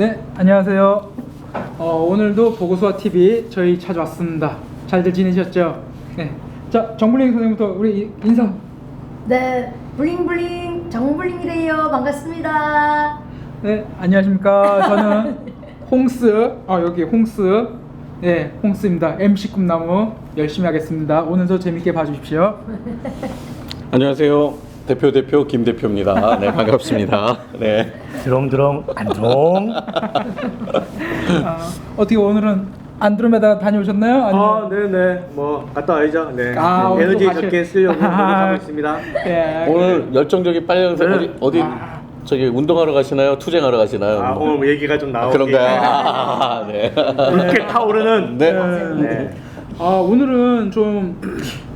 네, 안녕하세요. 어, 오늘도 보고수와 TV 저희 찾아왔습니다. 잘들 지내셨죠? 네. 자, 정블링 선생님부터 우리 이- 인사. 네, 블링블링 정블링이래요. 반갑습니다. 네, 안녕하십니까. 저는 홍스, 아 여기 홍스, 네, 홍스입니다. MC 꿈나무 열심히 하겠습니다. 오늘도 재밌게 봐주십시오. 안녕하세요. 대표 대표 김 대표입니다. 네 반갑습니다. 네. 드렁드렁 안녕. 아, 어떻게 오늘은 안드로메다 다녀오셨나요? 아니면- 아, 네네. 뭐 갔다 와야죠. 네. 아, 오늘 에너지 또 가실- 적게 쓰려고 노력하고 있습니다. 네, 오늘 열정적인 빨간색 네. 어디 어디 저기 운동하러 가시나요? 투쟁하러 가시나요? 아, 오늘 얘기가 좀 아, 나오게. 그런가요? 아, 네. 이렇게 타오르는. 네. 네. 아 오늘은 좀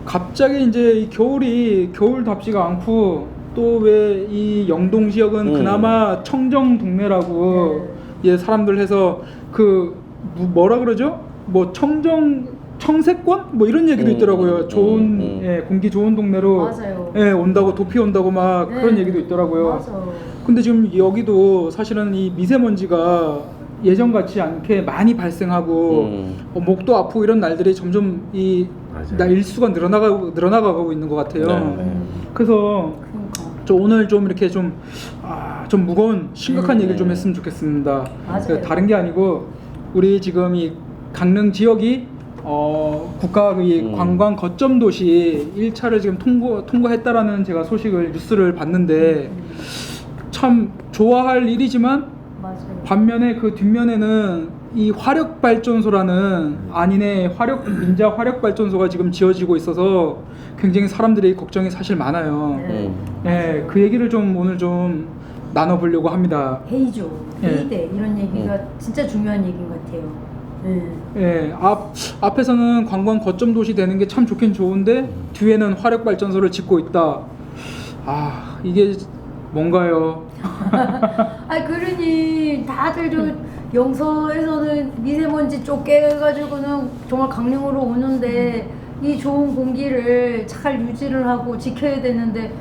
갑자기 이제 이 겨울이 겨울답지가 않고 또 왜 이 영동 지역은 음. 그나마 청정 동네라고 예 사람들 해서 그 뭐- 뭐라 그러죠? 뭐 청정 청세권 뭐 이런 얘기도 음, 있더라고요. 음, 좋은 음. 예 공기 좋은 동네로 맞아요. 예 온다고 도피 온다고 막 네. 그런 얘기도 있더라고요. 맞아. 근데 지금 여기도 사실은 이 미세먼지가 예전 같지 않게 많이 발생하고 음. 어, 목도 아프고 이런 날들이 점점 이 맞아요. 나 일수가 늘어나가고 늘어나가고 있는 것 같아요. 네, 네. 음, 그래서 그러니까. 저 오늘 좀 이렇게 좀 아, 좀 무거운 심각한 음. 얘기를 좀 했으면 좋겠습니다. 맞아요. 그 다른 게 아니고 우리 지금 이 강릉 지역이 어, 국가 이 음. 관광 거점 도시 1차를 지금 통과 통과했다라는 제가 소식을 뉴스를 봤는데 참 좋아할 일이지만. 반면에 그 뒷면에는 이 화력 발전소라는 안인의 화력 민자 화력 발전소가 지금 지어지고 있어서 굉장히 사람들이 걱정이 사실 많아요. 네. 음. 네, 그 얘기를 좀 오늘 좀 나눠보려고 합니다. 회의죠. 예. 회의대 이런 얘기가 진짜 중요한 얘기인 것 같아요. 네. 예, 앞 앞에서는 관광 거점 도시 되는 게 참 좋긴 좋은데 뒤에는 화력 발전소를 짓고 있다. 아 이게 뭔가요? 아 그러니 다들 저 영서에서는 미세먼지 쫓겨가지고는 정말 강릉으로 오는데 이 좋은 공기를 잘 유지를 하고 지켜야 되는데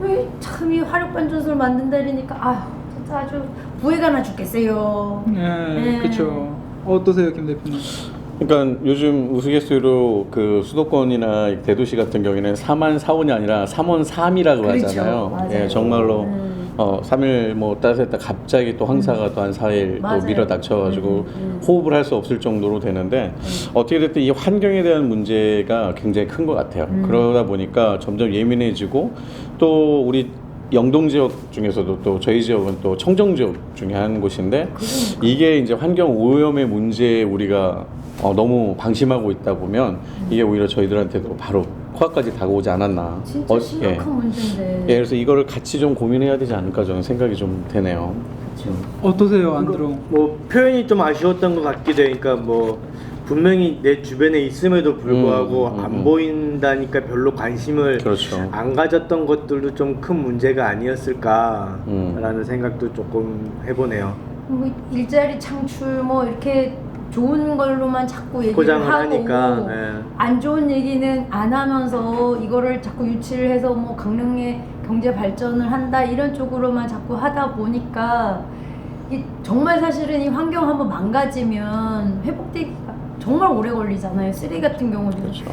왜 참 이 화력 발전소를 만든다니까 아휴 진짜 아주 부해가 나 죽겠어요. 예, 네. 그렇죠. 어떠세요, 김 대표님? 그러니까 요즘 우스갯소리로 그 수도권이나 대도시 같은 경우에는 4만 4원이 아니라 3원 3이라고 그렇죠. 하잖아요. 맞아요. 예, 정말로 음. 어 3일 뭐 따뜻했다 갑자기 또 황사가 또한 4일 맞아요. 또 밀어닥쳐가지고 음, 음. 호흡을 할 수 없을 정도로 되는데 어떻게 됐든 이 환경에 대한 문제가 굉장히 큰 것 같아요. 음. 그러다 보니까 점점 예민해지고 또 우리 영동 지역 중에서도 또 저희 지역은 또 청정 지역 중에 한 곳인데 그러니까. 이게 이제 환경 오염의 문제에 우리가 어, 너무 방심하고 있다 보면 이게 오히려 저희들한테도 바로 코앞까지 다가오지 않았나. 진짜 어, 심각한 문제인데. 예, 그래서 이거를 같이 좀 고민해야 되지 않을까 저는 생각이 좀 되네요. 그렇죠. 어떠세요, 안드로? 뭐 표현이 좀 아쉬웠던 것 같기도 해. 그러니까 뭐 분명히 내 주변에 있음에도 불구하고 음, 음, 안 음. 보인다니까 별로 관심을 그렇죠. 안 가졌던 것들도 좀 큰 문제가 아니었을까라는 음. 생각도 조금 해보네요. 뭐 일자리 창출 뭐 이렇게 좋은 걸로만 자꾸 얘기를 포장을 하고 하니까, 네. 안 좋은 얘기는 안 하면서 이거를 자꾸 유치를 해서 뭐 강릉의 경제 발전을 한다 이런 쪽으로만 자꾸 하다 보니까 이 정말 사실은 이 환경 한번 망가지면 회복되기가 정말 오래 걸리잖아요. 쓰레기 같은 경우도 그렇죠.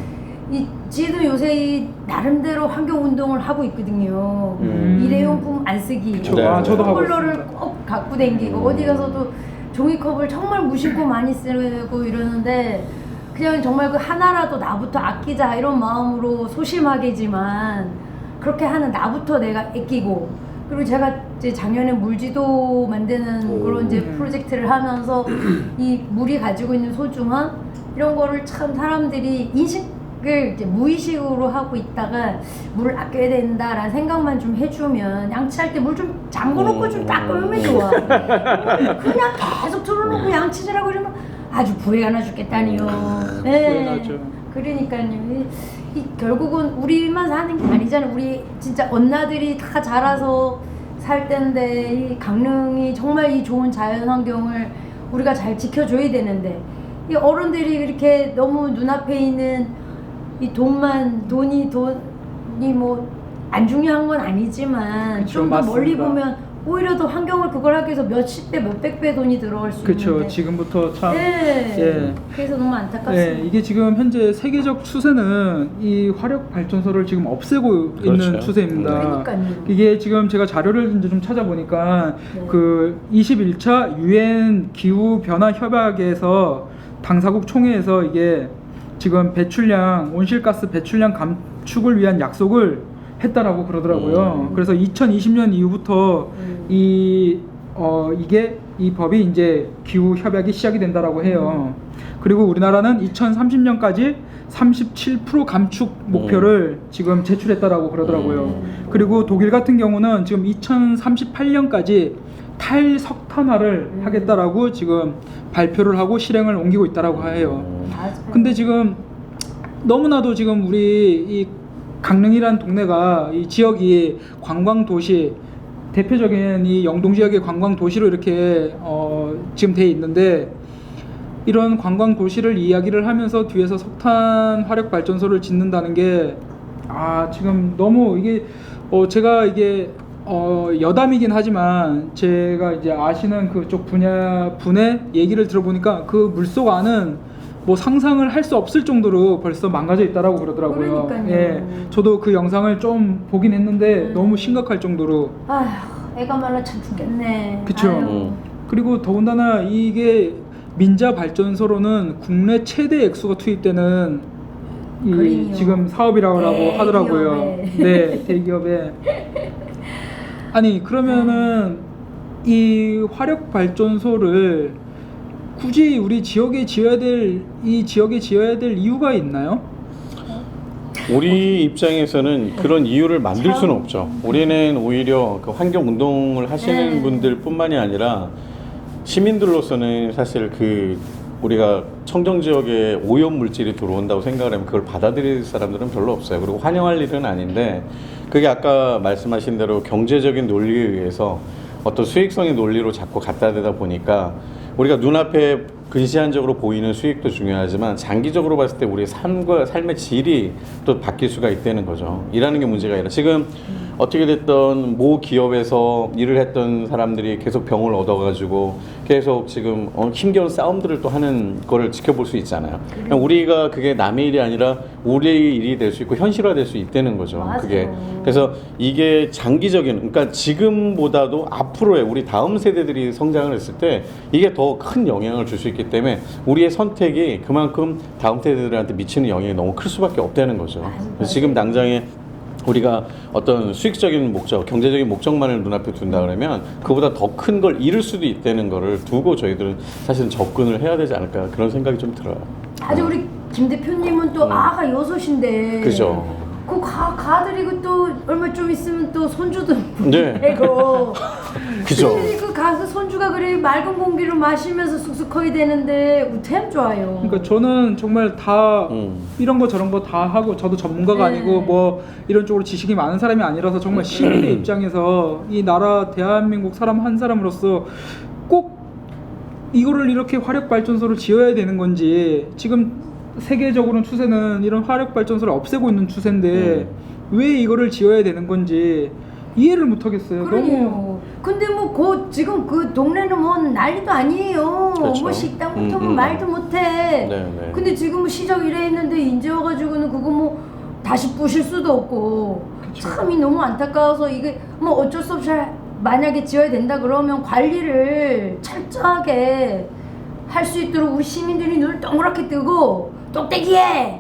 이 지도 요새 이 나름대로 환경 운동을 하고 있거든요. 음. 일회용품 안 쓰기. 그쵸. 네. 아, 저도 하고 텀블러를 있습니다. 꼭 갖고 다니고 음. 어디 가서도 종이컵을 정말 무심코 많이 쓰고 이러는데 그냥 정말 그 하나라도 나부터 아끼자 이런 마음으로 소심하게지만 그렇게 하는 나부터 내가 아끼고 그리고 제가 이제 작년에 물지도 만드는 오. 그런 이제 음. 프로젝트를 하면서 이 물이 가지고 있는 소중함 이런 거를 참 사람들이 인식 을 이제 무의식으로 하고 있다가 물을 아껴야 된다라는 생각만 좀 해주면 양치할 때 물 좀 잠궈놓고 좀 닦으면 좋아. 그냥 계속 틀어놓고 양치질하고 이러면 아주 부해가 나 죽겠다니요. 부해 나죠. 그러니까요. 이, 이 결국은 우리만 사는 게 아니잖아요. 우리 진짜 언나들이 다 자라서 살 텐데 이 강릉이 정말 이 좋은 자연 환경을 우리가 잘 지켜줘야 되는데 이 어른들이 이렇게 너무 눈앞에 있는 이 돈만 돈이 돈이 뭐 안 중요한 건 아니지만 그쵸, 좀 더 멀리 맞습니다. 보면 오히려 더 환경을 그걸 하기 위해서 몇십 배, 몇백 배 돈이 들어갈 수 그렇죠. 있는데. 지금부터 참 네. 예. 그래서 너무 안타깝습니다. 네, 이게 지금 현재 세계적 추세는 이 화력 발전소를 지금 없애고 있는 그렇죠. 추세입니다. 그러니까요. 이게 지금 제가 자료를 이제 좀 찾아보니까 네. 그 21차 유엔 기후 변화 협약에서 당사국 총회에서 이게 지금 배출량 온실가스 배출량 감축을 위한 약속을 했다라고 그러더라고요. 음. 그래서 2020년 이후부터 음. 이 어, 이게 이 법이 이제 기후 협약이 시작이 된다라고 해요. 그리고 우리나라는 2030년까지 37% 감축 목표를 지금 제출했다라고 그러더라고요. 음. 그리고 독일 같은 경우는 지금 2038년까지 탈석탄화를 음. 하겠다라고 지금 발표를 하고 실행을 옮기고 있다라고 해요. 맞아요. 근데 지금 너무나도 지금 우리 이 강릉이란 동네가 이 지역이 관광 도시 대표적인 이 영동 지역의 관광 도시로 이렇게 어 지금 돼 있는데 이런 관광 도시를 이야기를 하면서 뒤에서 석탄 화력 발전소를 짓는다는 게 아 지금 너무 이게 어 제가 이게 어 여담이긴 하지만 제가 이제 아시는 그쪽 분야 분의 얘기를 들어보니까 그 물속 안은 뭐 상상을 할 수 없을 정도로 벌써 망가져 있다라고 그러더라고요. 그러니까요. 예, 저도 그 영상을 좀 보긴 했는데 음. 너무 심각할 정도로 아휴, 애가 말라 참 죽겠네. 그쵸. 아유. 음. 그리고 더군다나 이게 민자 발전소로는 국내 최대 액수가 투입되는 이. 지금 사업이라고 대기업에. 하더라고요. 네, 대기업에. 아니 그러면은 이 화력 발전소를 굳이 우리 지역에 지어야 될 이 지역에 지어야 될 이유가 있나요? 우리 입장에서는 그런 이유를 만들 참. 수는 없죠. 우리는 오히려 그 환경 운동을 하시는 네. 분들뿐만이 아니라 시민들로서는 사실 그 우리가 청정 지역에 오염 물질이 들어온다고 생각을 하면 그걸 받아들일 사람들은 별로 없어요. 그리고 환영할 일은 아닌데 그게 아까 말씀하신 대로 경제적인 논리에 의해서 어떤 수익성의 논리로 자꾸 갖다 대다 보니까 우리가 눈앞에 근시안적으로 보이는 수익도 중요하지만 장기적으로 봤을 때 우리의 삶과 삶의 질이 또 바뀔 수가 있다는 거죠. 일하는 게 문제가 아니라 지금 어떻게 됐던 모 기업에서 일을 했던 사람들이 계속 병을 얻어가지고 계속 지금 어, 힘겨운 싸움들을 또 하는 거를 지켜볼 수 있잖아요. 그냥 우리가 그게 남의 일이 아니라 우리의 일이 될 수 있고 현실화될 수 있다는 거죠. 맞아요. 그게 그래서 이게 장기적인 그러니까 지금보다도 앞으로의 우리 다음 세대들이 성장을 했을 때 이게 더 큰 영향을 줄 수 있기 때문에 우리의 선택이 그만큼 다음 세대들한테 미치는 영향이 너무 클 수밖에 없다는 거죠. 맞아요. 그래서 지금 당장에 우리가 어떤 수익적인 목적, 경제적인 목적만을 눈앞에 둔다 그러면 그보다 더 큰 걸 잃을 수도 있다는 거를 두고 저희들은 사실은 접근을 해야 되지 않을까 그런 생각이 좀 들어요. 아주 우리 김 대표님은 또 음. 아가 여섯인데. 그죠. 그 가, 가들이고 또 얼마 좀 있으면 또 손주도 네. 되고. 그죠. 그 가서 손주가 그래 맑은 공기를 마시면서 쑥쑥 커야 되는데 우템 좋아요. 그러니까 저는 정말 다 음. 이런 거 저런 거 다 하고 저도 전문가가 네. 아니고 뭐 이런 쪽으로 지식이 많은 사람이 아니라서 정말 시민의 입장에서 이 나라 대한민국 사람 한 사람으로서 꼭 이거를 이렇게 화력 발전소를 지어야 되는 건지 지금 세계적으로는 추세는 이런 화력 발전소를 없애고 있는 추세인데 왜 이거를 지어야 되는 건지 이해를 못 하겠어요. 너무 그러네요. 근데 뭐 그 지금 그 동네는 뭐 난리도 아니에요. 그렇죠. 뭐 식당부터 음, 뭐 음. 말도 못해. 네, 네. 근데 지금 뭐 시작 이래 했는데 이제 와가지고는 그거 뭐 다시 부실 수도 없고 그쵸. 참이 너무 안타까워서 이게 뭐 어쩔 수 없이 만약에 지어야 된다 그러면 관리를 철저하게 할 수 있도록 우리 시민들이 눈을 동그랗게 뜨고 똑대기해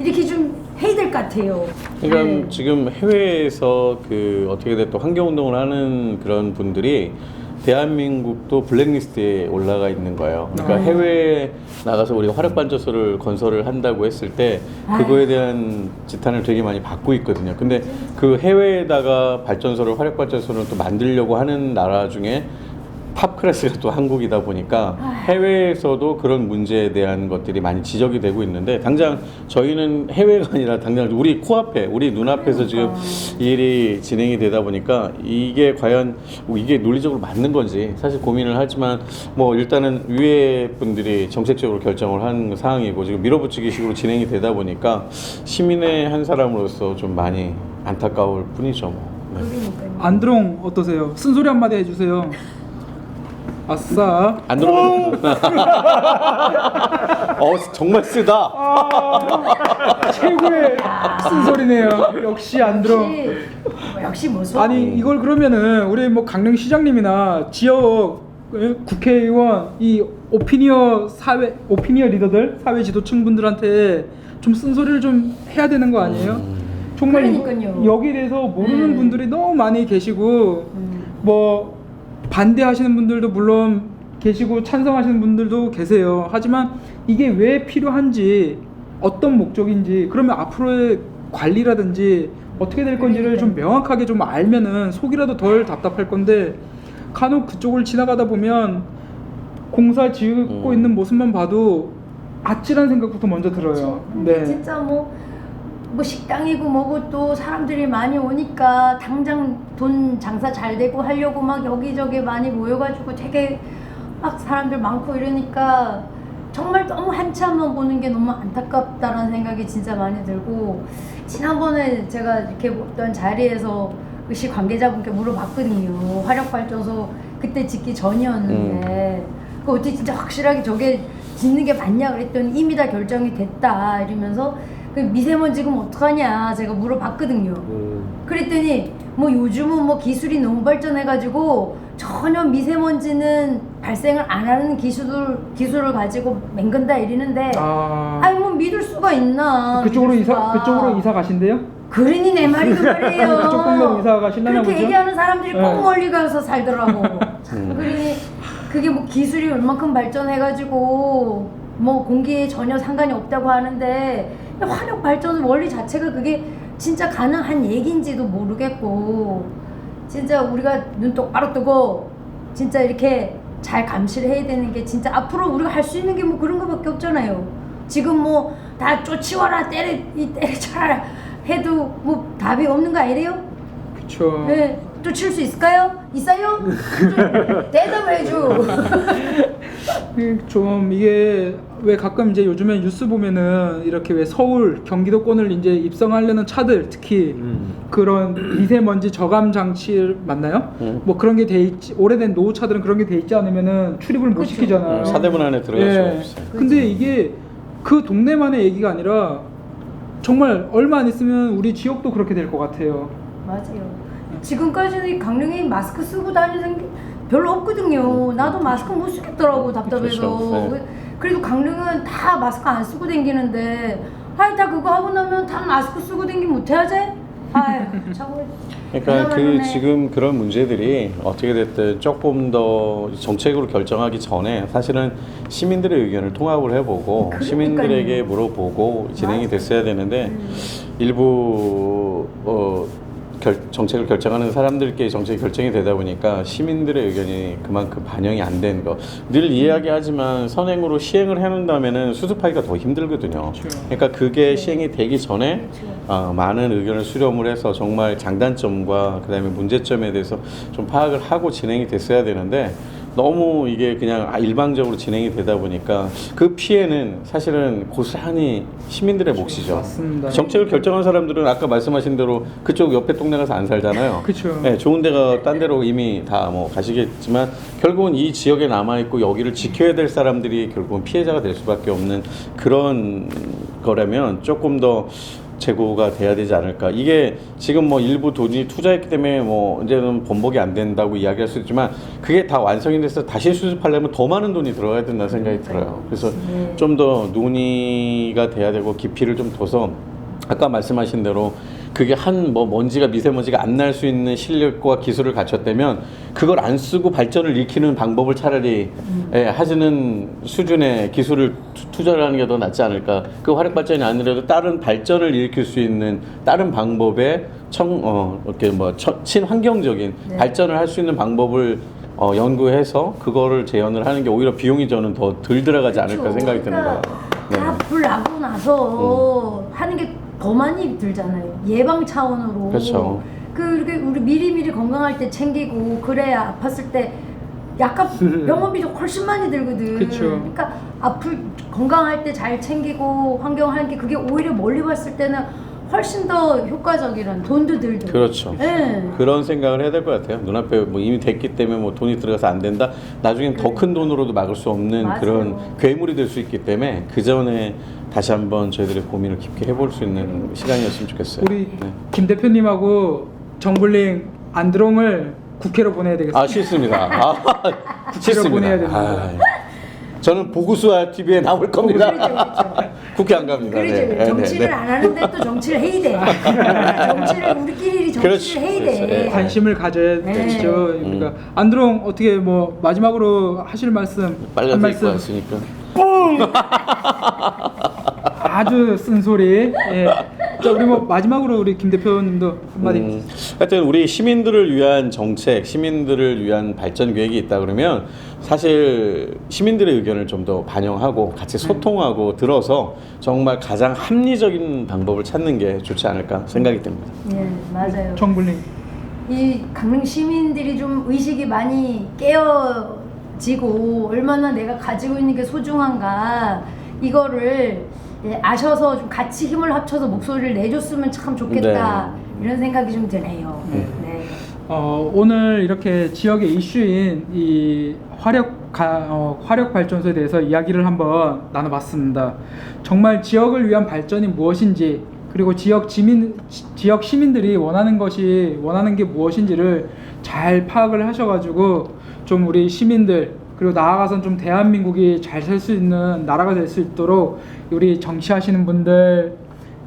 이렇게 좀 해야 될 것 같아요. 그러니까 네. 지금 해외에서 그 어떻게 됐든 환경 운동을 하는 그런 분들이 대한민국도 블랙리스트에 올라가 있는 거예요. 그러니까 아. 해외에 나가서 우리가 화력 발전소를 건설을 한다고 했을 때 그거에 대한 지탄을 되게 많이 받고 있거든요. 근데 그 해외에다가 발전소를 화력 발전소를 또 만들려고 하는 나라 중에 탑 클래스가 또 한국이다 보니까 해외에서도 그런 문제에 대한 것들이 많이 지적이 되고 있는데 당장 저희는 해외가 아니라 당장 우리 코앞에 우리 눈앞에서 지금 이 일이 진행이 되다 보니까 이게 과연 이게 논리적으로 맞는 건지 사실 고민을 하지만 뭐 일단은 위에 분들이 정책적으로 결정을 한 상황이고 지금 밀어붙이기 식으로 진행이 되다 보니까 시민의 한 사람으로서 좀 많이 안타까울 뿐이죠 뭐. 그러니까요. 안드롱 어떠세요? 쓴소리 한마디 해주세요. 아싸. 안 들어가는 어 정말 쓰다. 아, 최고의 쓴소리네요. 역시 안드롱. 역시 역시 무서워. 아니 이걸 그러면은 우리 뭐 강릉 시장님이나 지역 에, 국회의원 이 오피니어 사회 오피니어 리더들 사회 지도층 분들한테 좀 쓴소리를 좀 해야 되는 거 아니에요? 정말 이거- 그러니까요. 여기에 대해서 모르는 네. 분들이 너무 많이 계시고 음. 뭐 반대하시는 분들도 물론 계시고 찬성하시는 분들도 계세요. 하지만 이게 왜 필요한지 어떤 목적인지 그러면 앞으로의 관리라든지 어떻게 될 건지를 좀 명확하게 좀 알면은 속이라도 덜 답답할 건데 간혹 그쪽을 지나가다 보면 공사 지고 음. 있는 모습만 봐도 아찔한 생각부터 먼저 들어요. 근데 네. 진짜 뭐, 뭐 식당이고 뭐고 또 사람들이 많이 오니까 당장 돈 장사 잘 되고 하려고 막 여기저기 많이 모여가지고 되게 막 사람들 많고 이러니까 정말 너무 한참만 보는 게 너무 안타깝다라는 생각이 진짜 많이 들고 지난번에 제가 이렇게 어떤 자리에서 의시 관계자분께 물어봤거든요. 화력발전소 그때 짓기 전이었는데 그 어떻게 진짜 확실하게 저게 짓는 게 맞냐 그랬더니 이미 다 결정이 됐다 이러면서 그 미세먼지 그럼 어떡하냐 제가 물어봤거든요. 음. 그랬더니 뭐 요즘은 뭐 기술이 너무 발전해가지고 전혀 미세먼지는 발생을 안 하는 기술을 기술을 가지고 맹근다 이러는데 아 아니 뭐 믿을 수가 있나? 그쪽으로 믿을 이사 수가. 그쪽으로 이사 가신대요? 그러니 내 말이 그 말이에요. 조금 더 이사 가시려나 그렇게 보죠? 얘기하는 사람들이 꼭 네. 멀리 가서 살더라고. 음. 그러니 그게 뭐 기술이 얼만큼 발전해가지고 뭐 공기에 전혀 상관이 없다고 하는데 화력 발전 원리 자체가 그게 진짜 가능한 얘기인지도 모르겠고 진짜 우리가 눈 똑바로 뜨고 진짜 이렇게 잘 감시를 해야 되는 게 진짜 앞으로 우리가 할 수 있는 게 뭐 그런 거밖에 없잖아요. 지금 뭐 다 쫓이와라 때려 이 때려쳐라 해도 뭐 답이 없는 거 아니래요? 그렇죠. 네, 쫓을 수 있을까요? 있어요? 좀 대답을 해줘. 좀 이게 왜 가끔 이제 요즘에 뉴스 보면은 이렇게 왜 서울 경기도권을 이제 입성하려는 차들 특히 음. 그런 미세먼지 저감 장치 맞나요? 음. 뭐 그런 게 돼 있지 오래된 노후 차들은 그런 게 돼 있지 않으면은 출입을 못 그쵸. 시키잖아요. 음, 사대문 안에 들어갈 예. 없어요. 근데 이게 그 동네만의 얘기가 아니라 정말 얼마 안 있으면 우리 지역도 그렇게 될 것 같아요. 맞아요. 지금까지는 이 강릉이 마스크 쓰고 다니는 게 별로 없거든요. 나도 마스크 못 쓰겠더라고 답답해서. 네. 그래도 강릉은 다 마스크 안 쓰고 다니는데 다 그거 하고 나면 다 마스크 쓰고 다니기 못해야지? 아유 참 그러니까 그 지금 그런 문제들이 어떻게 됐든 조금 더 정책으로 결정하기 전에 사실은 시민들의 의견을 통합을 해보고 그러니까요. 시민들에게 물어보고 진행이. 됐어야 되는데 음. 일부 어, 결, 정책을 결정하는 사람들께 정책이 결정이 되다 보니까 시민들의 의견이 그만큼 반영이 안 된 거. 늘 이야기하지만 선행으로 시행을 해놓는다면은 수습하기가 더 힘들거든요. 그렇죠. 그러니까 그게 시행이 되기 전에 그렇죠. 어, 많은 의견을 수렴을 해서 정말 장단점과 그다음에 문제점에 대해서 좀 파악을 하고 진행이 됐어야 되는데 너무 이게 그냥 아, 일방적으로 진행이 되다 보니까 그 피해는 사실은 고스란히 시민들의 몫이죠. 맞습니다. 정책을 결정한 사람들은 아까 말씀하신 대로 그쪽 옆에 동네 가서 안 살잖아요. 그쵸. 네, 좋은 데가 딴 데로 이미 다 뭐 가시겠지만 결국은 이 지역에 남아 있고 여기를 지켜야 될 사람들이 결국은 피해자가 될 수밖에 없는 그런 거라면 조금 더 재고가 돼야 되지 않을까. 이게 지금 뭐 일부 돈이 투자했기 때문에 뭐 이제는 번복이 안 된다고 이야기할 수 있지만 그게 다 완성이 돼서 다시 수습하려면 더 많은 돈이 들어가야 된다는 생각이 들어요. 그래서 네. 좀더 논의가 돼야 되고 깊이를 좀 둬서 아까 말씀하신 대로 그게 한 뭐 먼지가 미세먼지가 안 날 수 있는 실력과 기술을 갖췄다면 그걸 안 쓰고 발전을 일으키는 방법을 차라리 예, 하시는 수준의 기술을 투- 투자를 하는 게 더 낫지 않을까. 그 화력 발전이 아니라도 다른 발전을 일으킬 수 있는 다른 방법의 청, 어, 이렇게 뭐 처- 친환경적인 네. 발전을 할 수 있는 방법을 어, 연구해서 그거를 재현을 하는 게 오히려 비용이 저는 더 덜 들어가지 않을까. 생각이 드는 거예요. 그러니까 다불 나고 나서 하는 게 더 많이 들잖아요. 예방 차원으로. 그렇죠. 그 이렇게 우리 미리미리 건강할 때 챙기고 그래야 아팠을 때 약간 병원비도 훨씬 많이 들거든. 그쵸. 그러니까 아플 건강할 때 잘 챙기고 환경 하는 게 그게 오히려 멀리 봤을 때는 훨씬 더 효과적이란 돈도 덜 들고. 그렇죠. 예. 그런 생각을 해야 될 것 같아요. 눈앞에 뭐 이미 됐기 때문에 뭐 돈이 들어가서 안 된다. 나중엔 더 큰 돈으로도 막을 수 없는 맞아요. 그런 괴물이 될 수 있기 때문에 그 전에 다시 한번 저희들의 고민을 깊게 해볼 수 있는 시간이었으면 좋겠어요. 우리 네. 김 대표님하고 정블링 안드롱을 국회로 보내야 되겠습니다. 아 싫습니다. 아, 싫습니다. 보내야 됩니다. 아, 저는 보구수와 TV에 나올 겁니다. 그렇죠, 그렇죠. 국회 안 갑니다. 그러죠. 네, 네, 정치를 네. 안 하는데 또 정치를 해야 돼. 정치를 우리끼리 정치를 그렇죠. 해야 그렇죠. 돼. 예. 관심을 가져야 네. 되죠. 음. 그러니까 안드롱 어떻게 뭐 마지막으로 하실 말씀 한 빨간색 입고 말씀 왔으니까. 아주 쓴소리. 예. 자 우리 뭐 마지막으로 우리 김 대표님도 한마디. 음, 하여튼 우리 시민들을 위한 정책, 시민들을 위한 발전 계획이 있다 그러면 사실 시민들의 의견을 좀 더 반영하고 같이 소통하고 들어서 정말 가장 합리적인 방법을 찾는 게 좋지 않을까 생각이 듭니다. 예, 맞아요. 정블링. 이 강릉 시민들이 좀 의식이 많이 깨어지고 얼마나 내가 가지고 있는 게 소중한가 이거를 예, 아셔서 좀 같이 힘을 합쳐서 목소리를 내줬으면 참 좋겠다 이런 생각이 좀 드네요. 네. 네. 어, 오늘 이렇게 지역의 이슈인 이 화력 가, 어, 화력 발전소에 대해서 이야기를 한번 나눠봤습니다. 정말 지역을 위한 발전이 무엇인지 그리고 지역 지민 지- 지역 시민들이 원하는 것이 원하는 게 무엇인지를 잘 파악을 하셔가지고 좀 우리 시민들 그리고 나아가선 좀 대한민국이 잘 살 수 있는 나라가 될 수 있도록 우리 정치하시는 분들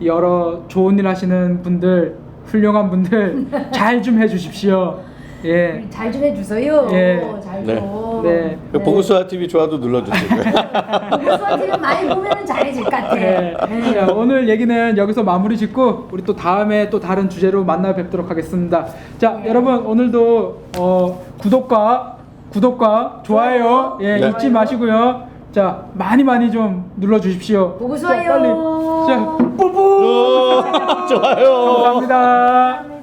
여러 좋은 일 하시는 분들 훌륭한 분들 잘 좀 해주십시오. 예. 잘 좀 해주세요. 예. 잘 네. 좀. 네. 그 보구수아 TV 좋아도 눌러주시고요. 보고서 많이 보면 잘해질 것 같아. 네. 네. 자, 오늘 얘기는 여기서 마무리 짓고 우리 또 다음에 또 다른 주제로 만나 뵙도록 하겠습니다. 자, 여러분 오늘도 어, 구독과 구독과 좋아요 예, 네. 잊지 마시고요. 자, 많이 많이 좀 눌러 주십시오. 보고 자, 빨리. 좋아요. 자, 뽀뽀. 좋아요. 감사합니다.